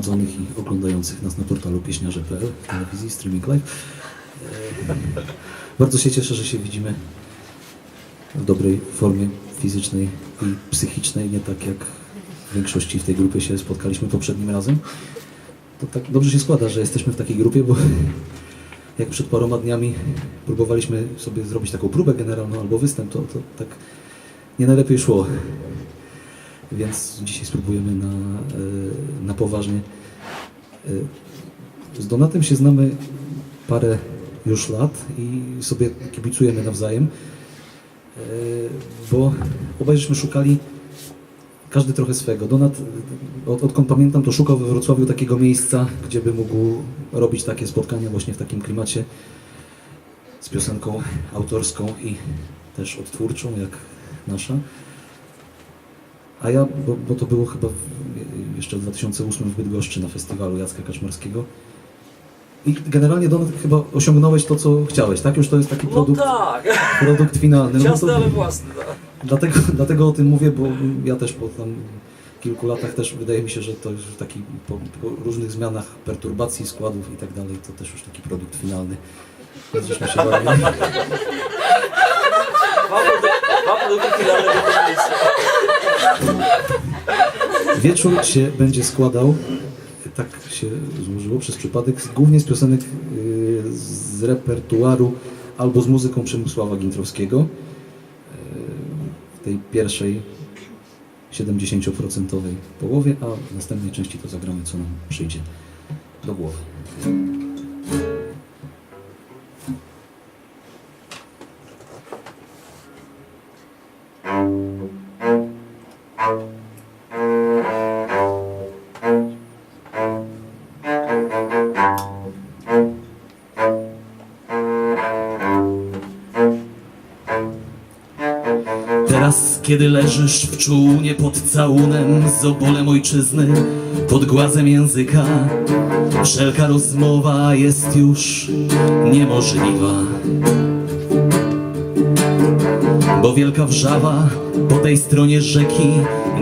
zgromadzonych i oglądających nas na portalu pieśniarze.pl w telewizji Streaming Live. E, Bardzo się cieszę, że się widzimy w dobrej formie fizycznej i psychicznej, nie tak jak w większości w tej grupie się spotkaliśmy poprzednim razem. To tak dobrze się składa, że jesteśmy w takiej grupie, bo jak przed paroma dniami próbowaliśmy sobie zrobić taką próbę generalną albo występ, to, to tak nie najlepiej szło. Więc dzisiaj spróbujemy na, e, na poważnie. E, Z Donatem się znamy parę już lat i sobie kibicujemy nawzajem, e, bo obaj żeśmy szukali każdy trochę swego. Donat, od, odkąd pamiętam, to szukał we Wrocławiu takiego miejsca, gdzie by mógł robić takie spotkania właśnie w takim klimacie z piosenką autorską i też odtwórczą, jak nasza. A ja, bo, bo to było chyba w, jeszcze w 2008 w Bydgoszczy na festiwalu Jacka Kaczmarskiego. I generalnie Donat chyba osiągnąłeś to, co chciałeś, tak? Już to jest taki No produkt, tak, produkt finalny. No ciasne, to- ale własne. Dlatego, dlatego o tym mówię, bo ja też po tam kilku latach też wydaje mi się, że to już taki po, po różnych zmianach perturbacji składów i tak dalej, to też już taki produkt finalny. Żeśmy się produ- dwa produkty finalne do komisji. Wieczór się będzie składał, tak się złożyło przez przypadek, głównie z piosenek y, z repertuaru albo z muzyką Przemysława Gintrowskiego. y, W tej pierwszej 70% połowie, a w następnej części to zagramy, co nam przyjdzie do głowy. Kiedy leżysz w czółnie pod całunem z obolem ojczyzny, pod głazem języka, wszelka rozmowa jest już niemożliwa. Bo wielka wrzawa po tej stronie rzeki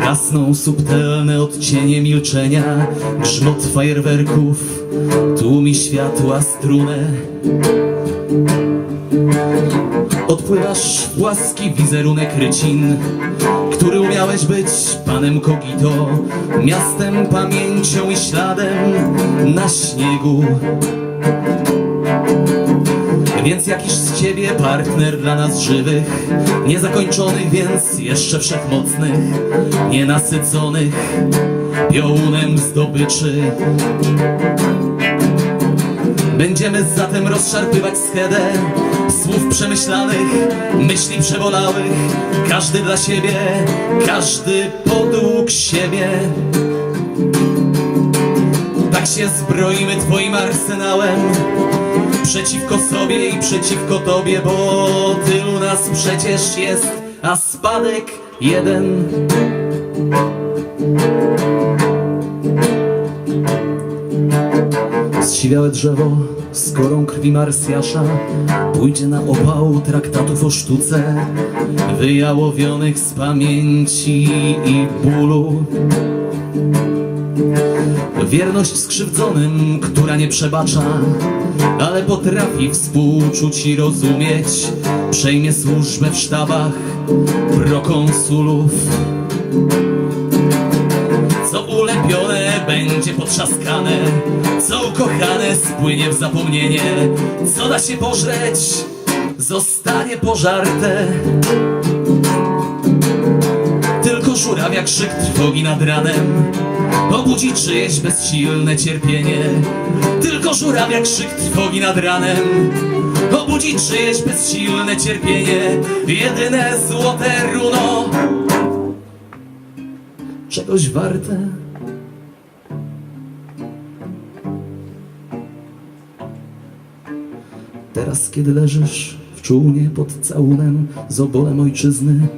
gasną subtelne odcienie milczenia, grzmot fajerwerków tłumi światła strunę. Odpływasz płaski wizerunek rycin Który umiałeś być panem Kogito Miastem, pamięcią i śladem na śniegu. Więc jakiż z ciebie partner dla nas żywych Niezakończonych, więc jeszcze wszechmocnych Nienasyconych piołunem zdobyczy. Będziemy zatem rozszarpywać schedę Słów przemyślanych, myśli przebolałych Każdy dla siebie, każdy podług siebie. Tak się zbroimy twoim arsenałem. Przeciwko sobie i przeciwko tobie Bo tylu nas przecież jest A spadek jeden. Zsiwiałe drzewo z krwi Marsjasza Pójdzie na opał traktatów o sztuce Wyjałowionych z pamięci i bólu. Wierność skrzywdzonym, która nie przebacza Ale potrafi współczuć i rozumieć Przejmie służbę w sztabach prokonsulów. Co ulepione będzie potrzaskane, co ukochane spłynie w zapomnienie, co da się pożreć, zostanie pożarte. Tylko żurawia krzyk trwogi nad ranem Obudzi czyjeś bezsilne cierpienie Tylko żurawia krzyk trwogi nad ranem Obudzi czyjeś bezsilne cierpienie Jedyne złote runo czegoś warte. Teraz, kiedy leżysz w czółnie pod całunem z obolem ojczyzny,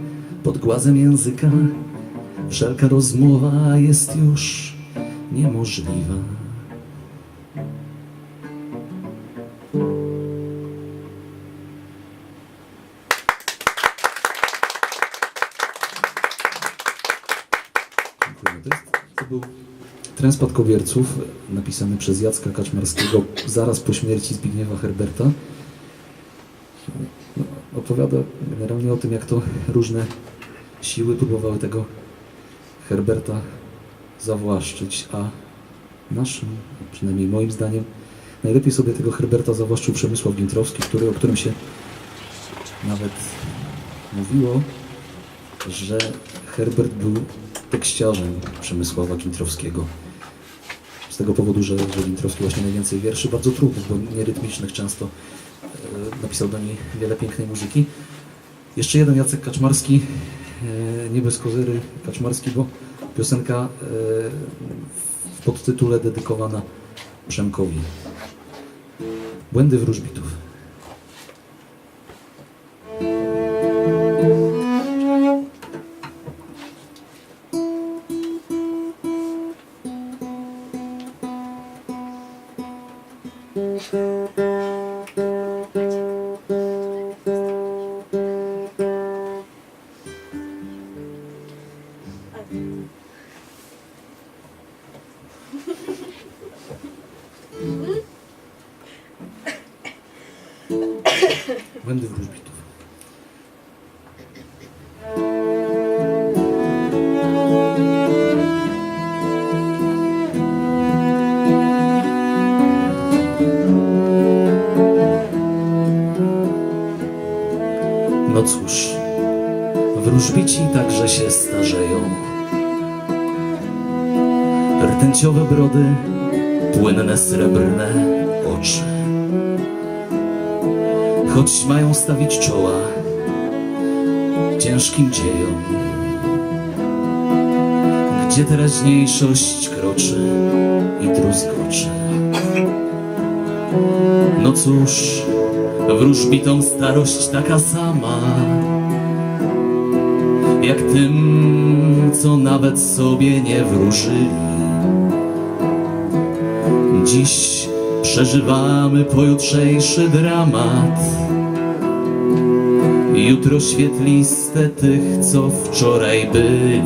pod głazem języka, wszelka rozmowa jest już niemożliwa. To, był Tren Spadkobierców, napisany przez Jacka Kaczmarskiego zaraz po śmierci Zbigniewa Herberta, opowiada generalnie o tym, jak to różne siły próbowały tego Herberta zawłaszczyć, a naszym, przynajmniej moim zdaniem, najlepiej sobie tego Herberta zawłaszczył Przemysław Gintrowski, który, o którym się nawet mówiło, że Herbert był tekściarzem Przemysława Gintrowskiego. Z tego powodu, że, że Gintrowski właśnie najwięcej wierszy, bardzo trudnych, bo nierytmicznych często, napisał do niej wiele pięknej muzyki. Jeszcze jeden Jacek Kaczmarski, e, nie bez kozery Kaczmarski, bo piosenka e, w podtytule dedykowana Przemkowi. Błędy wróżbitów. Błędy wróżbitów. No cóż, wróżbici także się starzeją. Rtęciowe brody, płynne srebrne oczy. Choć mają stawić czoła ciężkim dziejom, gdzie teraźniejszość kroczy i druzgoczy. No cóż, wróżbitom starość taka sama, jak tym, co nawet sobie nie wróżyli. Dziś przeżywamy pojutrzejszy dramat. Jutro świetliste tych, co wczoraj byli.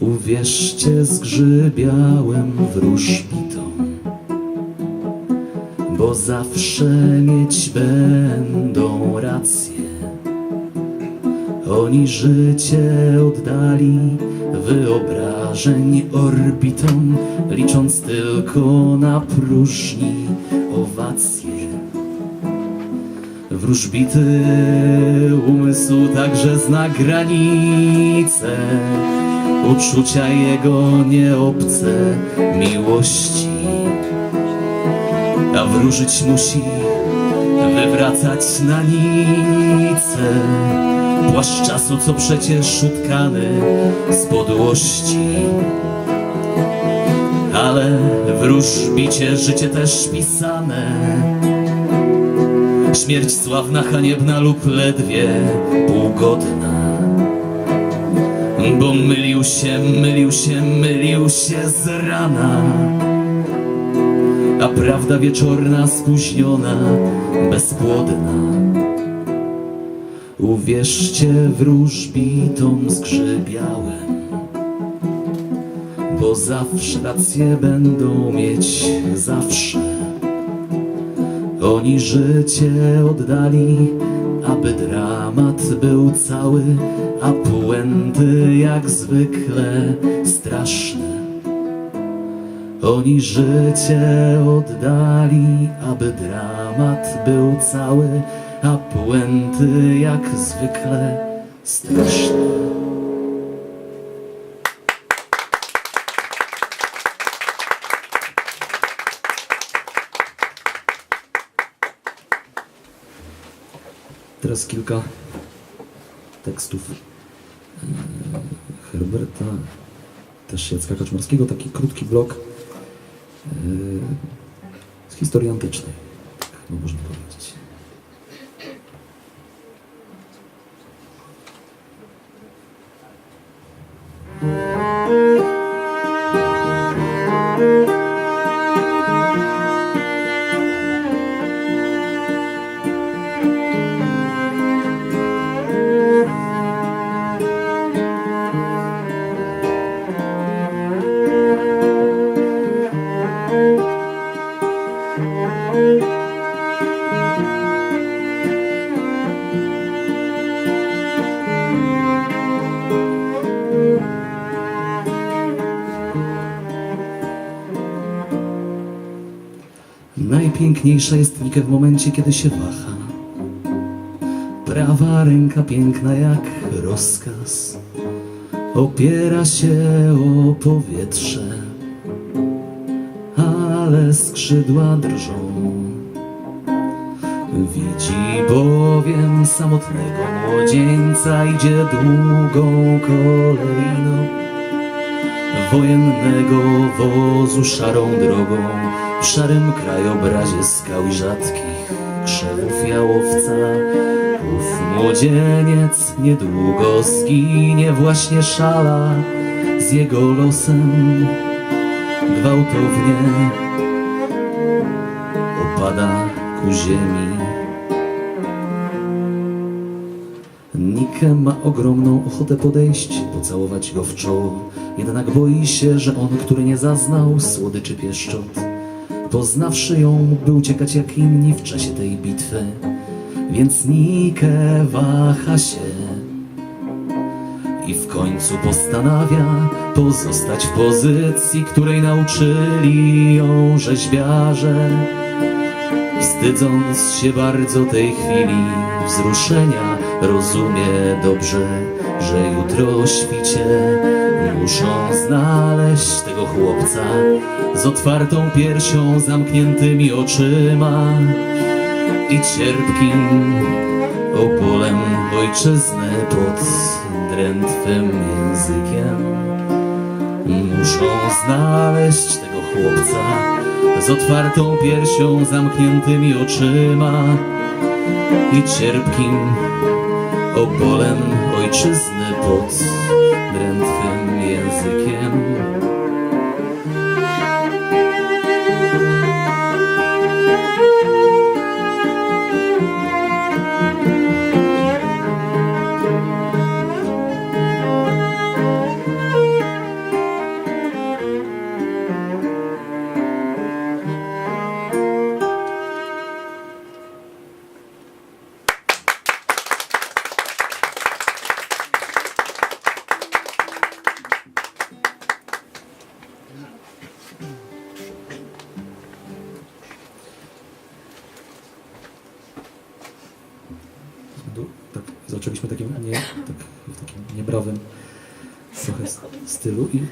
Uwierzcie, zgrzybiałem wróżbitom, bo zawsze mieć będą rację. Oni życie oddali wyobrażeń orbitom, licząc tylko na próżni owacje. Wróżbity umysł także zna granice, uczucia jego nieobce miłości. A wróżyć musi wywracać na nicę Płaszcz czasu, co przecież utkany z podłości. Ale wróżbicie życie też pisane. Śmierć sławna, haniebna lub ledwie półgodna Bo mylił się, mylił się, mylił się z rana. A prawda wieczorna, spóźniona, bezpłodna. Uwierzcie wróżbitom zgrzybiałem, bo zawsze rację będą mieć, zawsze. Oni życie oddali, aby dramat był cały, a puenty jak zwykle straszne. Oni życie oddali, aby dramat był cały, a puenty jak zwykle straszne. Teraz kilka tekstów e, Herberta, też Jacka Kaczmarskiego, taki krótki blok e, z historii antycznej, tak no można powiedzieć. Najpiękniejsza jest Nike w momencie, kiedy się waha. Prawa ręka piękna jak rozkaz. Opiera się o powietrze, ale skrzydła drżą. Widzi bowiem samotnego młodzieńca, idzie długą kolejną wojennego wozu szarą drogą w szarym krajobrazie skał i rzadkich krzewów jałowca. Ów młodzieniec niedługo zginie, właśnie szala z jego losem gwałtownie opada ku ziemi. Nike ma ogromną ochotę podejść, pocałować go w czoło. Jednak boi się, że on, który nie zaznał słodyczy pieszczot, poznawszy ją, mógłby uciekać jak inni w czasie tej bitwy. Więc Nike waha się i w końcu postanawia pozostać w pozycji, której nauczyli ją rzeźbiarze. Wstydząc się bardzo tej chwili wzruszenia, rozumie dobrze, że jutro świcie muszą znaleźć tego chłopca z otwartą piersią, zamkniętymi oczyma i cierpkim opolem ojczyzny pod drętwym językiem. Muszą znaleźć tego chłopca z otwartą piersią, zamkniętymi oczyma i cierpkim opolem ojczyzny pod drętwym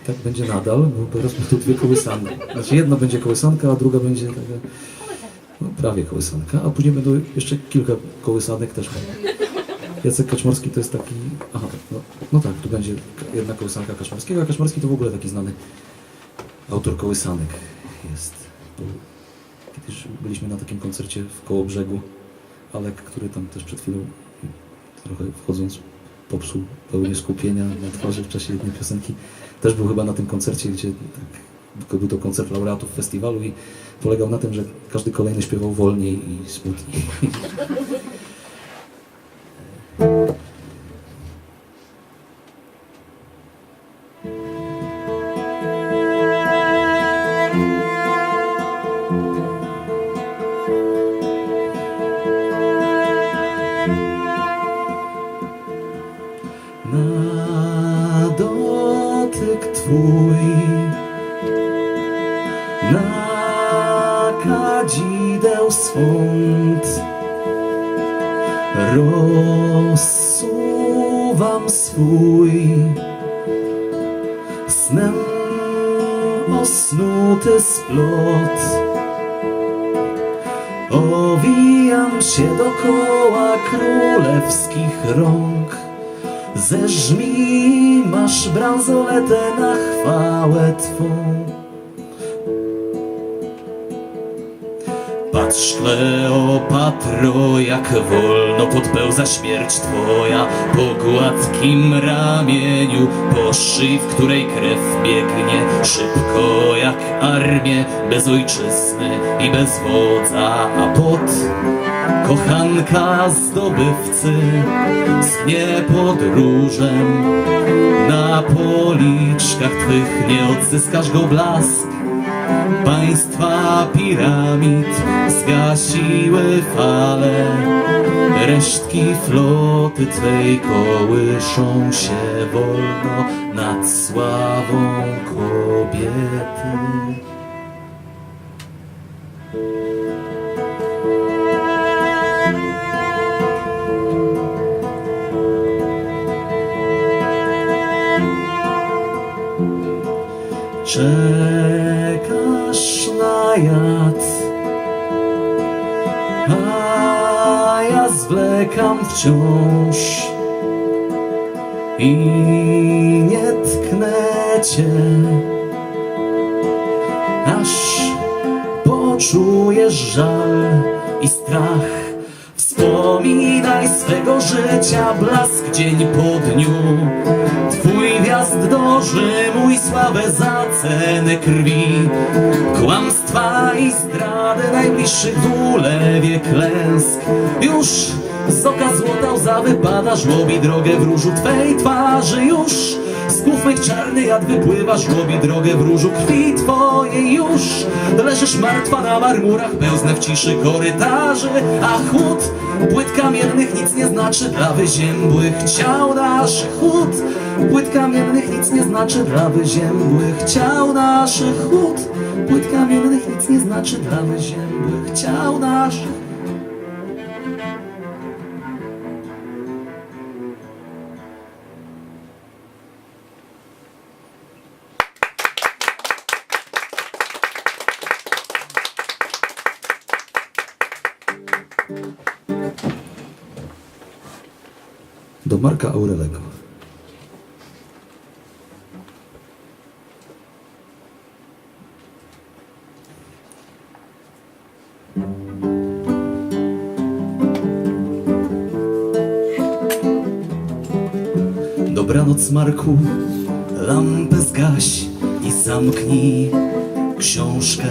tak będzie nadal, bo teraz tu dwie kołysanki. Znaczy jedna będzie kołysanka, a druga będzie taka, no, prawie kołysanka, a później będą jeszcze kilka kołysanek też. Jacek Kaczmarski to jest taki, aha, no, no tak, tu będzie jedna kołysanka Kaczmarskiego, a Kaczmarski to w ogóle taki znany autor kołysanek jest. Kiedyś byliśmy na takim koncercie w Kołobrzegu, Alek, który tam też przed chwilą trochę wchodząc popsuł pełnię skupienia na twarzy w czasie jednej piosenki. Też był chyba na tym koncercie, gdzie tak, był to koncert laureatów festiwalu i polegał na tym, że każdy kolejny śpiewał wolniej i smutniej. Swąd rozsuwam swój snem osnuty splot. Owijam się dokoła królewskich rąk. Zeżmij masz bransoletę na chwałę Twą. Patrz, Kleopatro, jak wolno podpełza śmierć Twoja. Po gładkim ramieniu, po szyi, w której krew biegnie Szybko jak armię, bez ojczyzny i bez wodza. A pod kochanka zdobywcy Schnie podróżem Na policzkach Twych nie odzyskasz go blask Państwa piramid zgasiły fale Resztki floty twej kołyszą się wolno nad sławą kobiety na jad, a ja zwlekam wciąż i nie tknę cię, aż poczujesz żal i strach. Wspominaj swego życia blask dzień po dniu. Twój wjazd do Rzymu i sławę za cenę krwi. Kłamstwa i zdrady najbliższych w ulewie klęsk. Już z oka złota łza wypada żłobi drogę w różu Twej twarzy już. Z głów czarny jad wypływa żłobi drogę w różu krwi Twojej już. Leżysz martwa na marmurach, pełznę w ciszy korytarzy, a chłód płyt kamiennych nic nie znaczy dla wyziębłych ciał naszych chłód. Płyt kamiennych nic nie znaczy dla wyziębłych ciał naszych chłód. Płyt kamiennych nic nie znaczy dla wyziębłych ciał naszych. Do Marka Aurelego. Dobranoc Marku, lampę zgaś i zamknij książkę.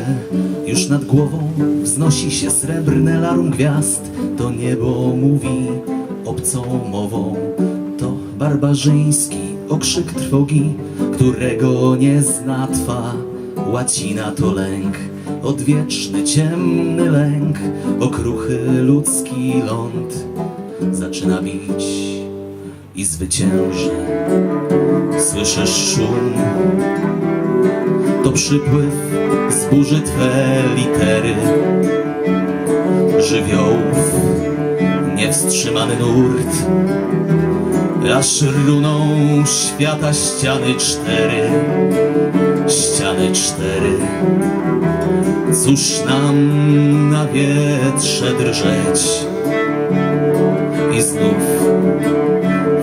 Już nad głową wznosi się srebrne larum gwiazd. To niebo mówi obcą mową. To barbarzyński okrzyk trwogi, którego nie zna twa. Łacina to lęk, odwieczny ciemny lęk, okruchy ludzki ląd zaczyna bić i zwycięży. Słyszysz szum, to przypływ z burzy Twe litery, żywiołów, niewstrzymany nurt, aż runą świata ściany cztery, ściany cztery. Cóż nam na wietrze drżeć? I znów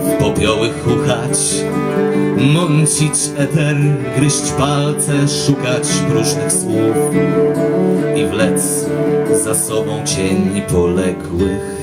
w popioły chuchać, mącić eter, gryźć palce, szukać próżnych słów i wlec za sobą cień poległych.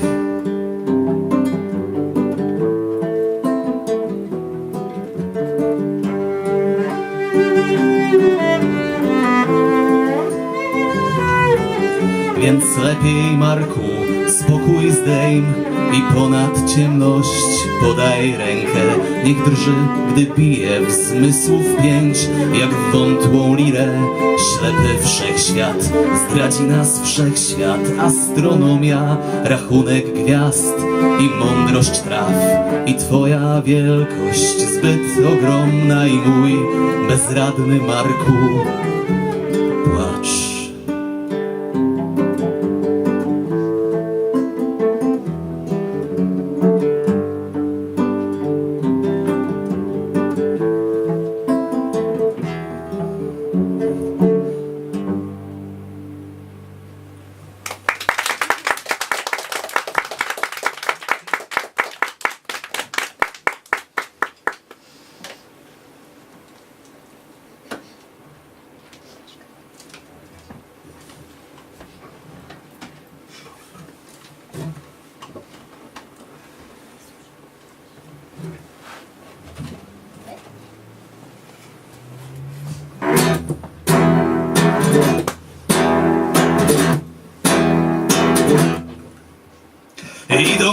Więc lepiej, Marku, spokój zdejm i ponad ciemność podaj rękę. Niech drży, gdy bije w zmysłów pięć, jak w wątłą lirę. Ślepy wszechświat zdradzi nas wszechświat, astronomia, rachunek gwiazd i mądrość traw. I twoja wielkość zbyt ogromna i mój bezradny Marku,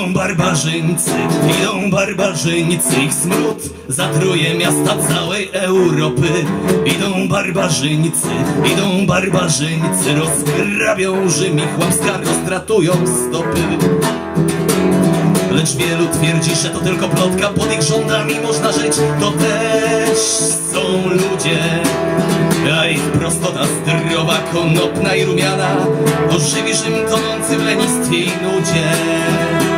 Idą barbarzyńcy, idą barbarzyńcy, ich smród zatruje miasta całej Europy. Idą barbarzyńcy, idą barbarzyńcy, rozgrabią Rzym i chłopska roztratują stopy. Lecz wielu twierdzi, że to tylko plotka, pod ich rządami można żyć, to też są ludzie. A ich prostota zdrowa, konopna i rumiana Ożywi Rzym tonący w lenistwie i nudzie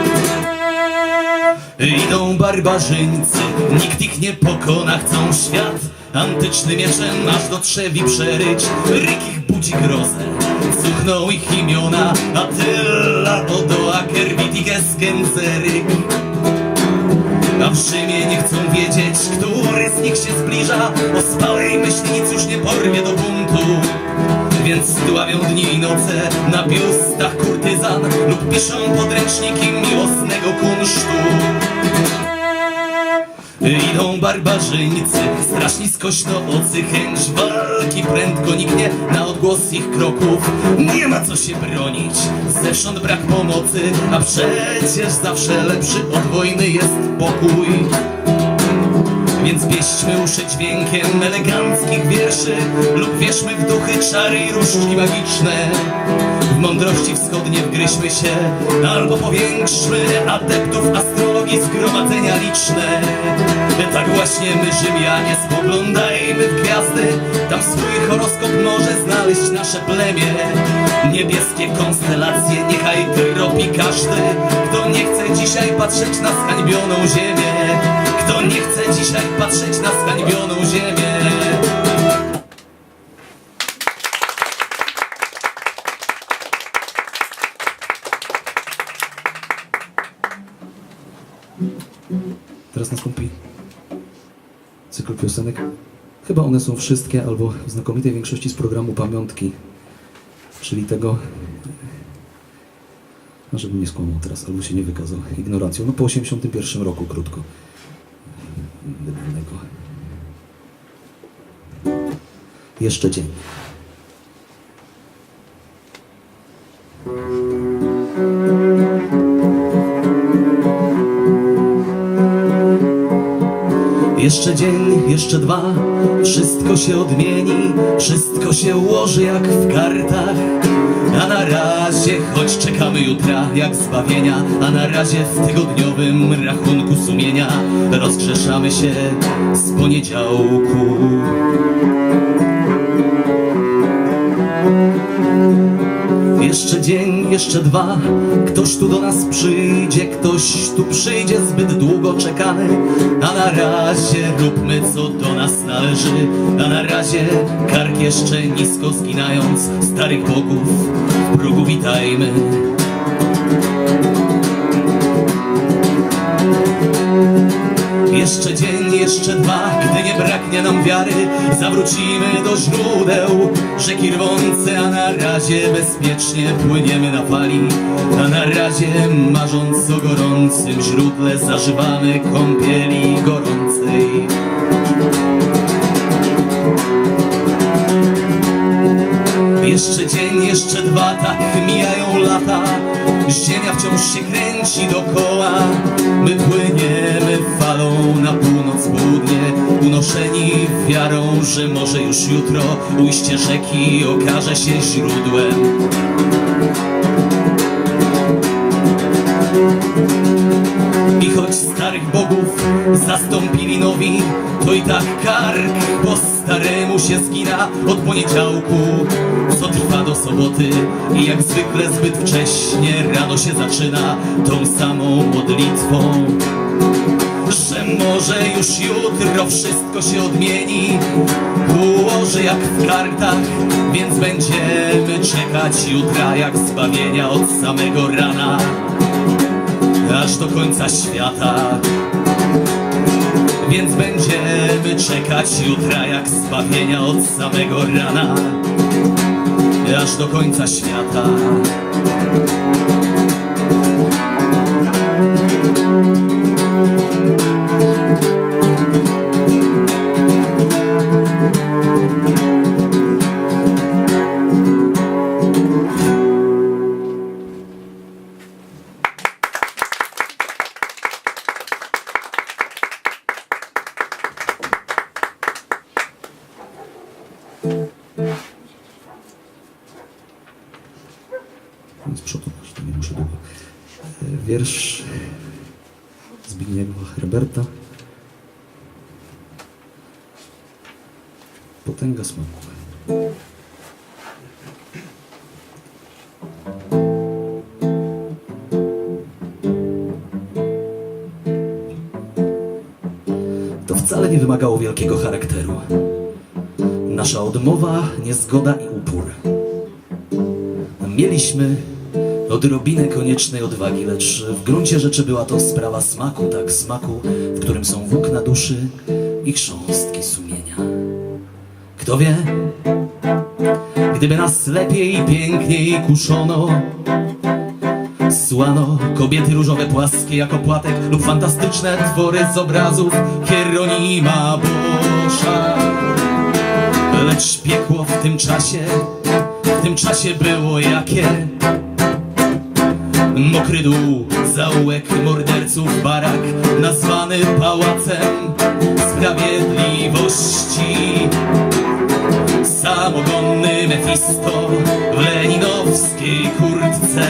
Idą barbarzyńcy, nikt ich nie pokona, chcą świat. Antycznym mieczem aż do trzewi przeryć Ryk ich budzi grozę. Cuchną ich imiona Attila, Odoa, Kervitiges, Genzeryk a w Rzymie nie chcą wiedzieć, który z nich się zbliża. Ospałej myśli nic już nie porwie do buntu Więc dławią dni i noce na biustach kurtyzan Lub piszą podręczniki miłosnego kunsztu. Idą barbarzyńcy, straszni skośnoocy Chęć walki prędko niknie na odgłos ich kroków. Nie ma co się bronić, zewsząd brak pomocy A przecież zawsze lepszy od wojny jest pokój więc pieśćmy uszy dźwiękiem eleganckich wierszy Lub wierzmy w duchy, czary i różdżki magiczne. W mądrości wschodnie wgryźmy się Albo powiększmy adeptów astrologii zgromadzenia liczne. Tak właśnie my Rzymianie spoglądajmy w gwiazdy Tam swój horoskop może znaleźć nasze plemię. Niebieskie konstelacje niechaj tropi każdy Kto nie chce dzisiaj patrzeć na zhańbioną ziemię kto nie chce dzisiaj patrzeć na zhańbioną ziemię. Teraz nastąpi cykl piosenek. Chyba one są wszystkie, albo w znakomitej większości z programu Pamiątki, czyli tego, no żebym nie skłamał teraz, albo się nie wykazał ignorancją, no po 81 roku krótko Jeszcze dzień. Jeszcze dzień, jeszcze dwa, wszystko się odmieni, wszystko się ułoży jak w kartach. A na razie, choć czekamy jutra jak zbawienia, a na razie w tygodniowym rachunku sumienia rozgrzeszamy się z poniedziałku. Jeszcze dzień, jeszcze dwa, ktoś tu do nas przyjdzie, ktoś tu przyjdzie zbyt długo czekany. A na razie róbmy co do nas należy, a na razie kark jeszcze nisko zginając, starych bogów w progu witajmy. Jeszcze dzień, jeszcze dwa, gdy nie braknie nam wiary Zawrócimy do źródeł. Rzeki rwące A na razie bezpiecznie płyniemy na fali. A na razie marząc o gorącym źródle Zażywamy kąpieli gorącej. Jeszcze dzień, jeszcze dwa, tak mijają lata. Ziemia wciąż się kręci dokoła. My płyniemy falą na północ, południe Unoszeni wiarą, że może już jutro Ujście rzeki okaże się źródłem I choć starych bogów zastąpili nowi To i tak kark po staremu się zgina Od poniedziałku, co trwa do soboty. I jak zwykle zbyt wcześnie rano się zaczyna Tą samą modlitwą. Że może już jutro wszystko się odmieni Ułoży jak w kartach, więc będziemy czekać jutra jak zbawienia od samego rana aż do końca świata. Więc będziemy czekać jutra jak zbawienia od samego rana, aż do końca świata. Mieliśmy odrobinę koniecznej odwagi, lecz w gruncie rzeczy była to sprawa smaku, tak smaku, w którym są włókna duszy i chrząstki sumienia. Kto wie, gdyby nas lepiej i piękniej kuszono, Słano kobiety różowe płaskie jako płatek lub fantastyczne twory z obrazów Hieronima Boscha. Lecz piekło w tym czasie, tym czasie było jakie? Mokry dół, zaułek morderców, barak nazwany pałacem sprawiedliwości. Samogonny Mefisto w leninowskiej kurtce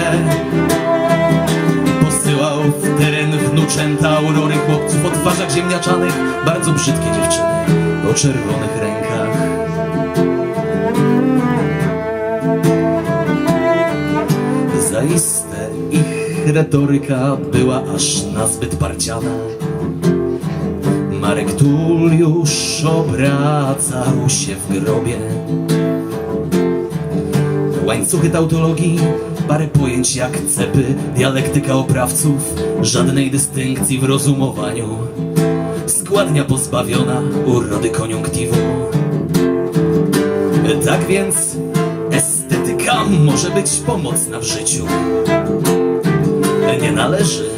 Posyłał w teren wnuczęta aurory chłopców o twarzach ziemniaczanych Bardzo brzydkie dziewczyny o czerwonych rękach Ich retoryka była aż nazbyt parciana. Marek Tulliusz obracał się w grobie. Łańcuchy tautologii, parę pojęć jak cepy Dialektyka oprawców, żadnej dystynkcji w rozumowaniu. Składnia pozbawiona urody koniunktywu Tak więc może być pomocna w życiu Nie należy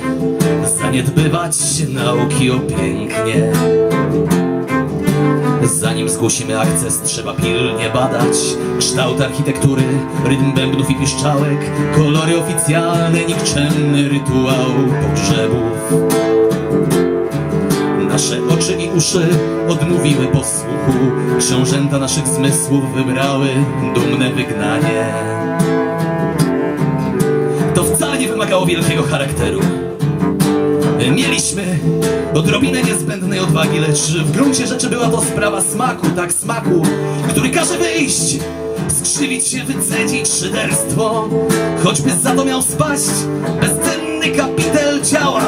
zaniedbywać nauki o pięknie Zanim zgłosimy akces, trzeba pilnie badać kształt architektury, rytm bębnów i piszczałek, kolory oficjalne, nikczemny rytuał pogrzebów. Nasze oczy i uszy odmówiły posłuchu, książęta naszych zmysłów wybrały dumne wygnanie. To wcale nie wymagało wielkiego charakteru. Mieliśmy odrobinę niezbędnej odwagi, lecz w gruncie rzeczy była to sprawa smaku, tak smaku, który każe wyjść, skrzywić się, wycedzić szyderstwo, choćby za to miał spaść bezcenny kapitel ciała.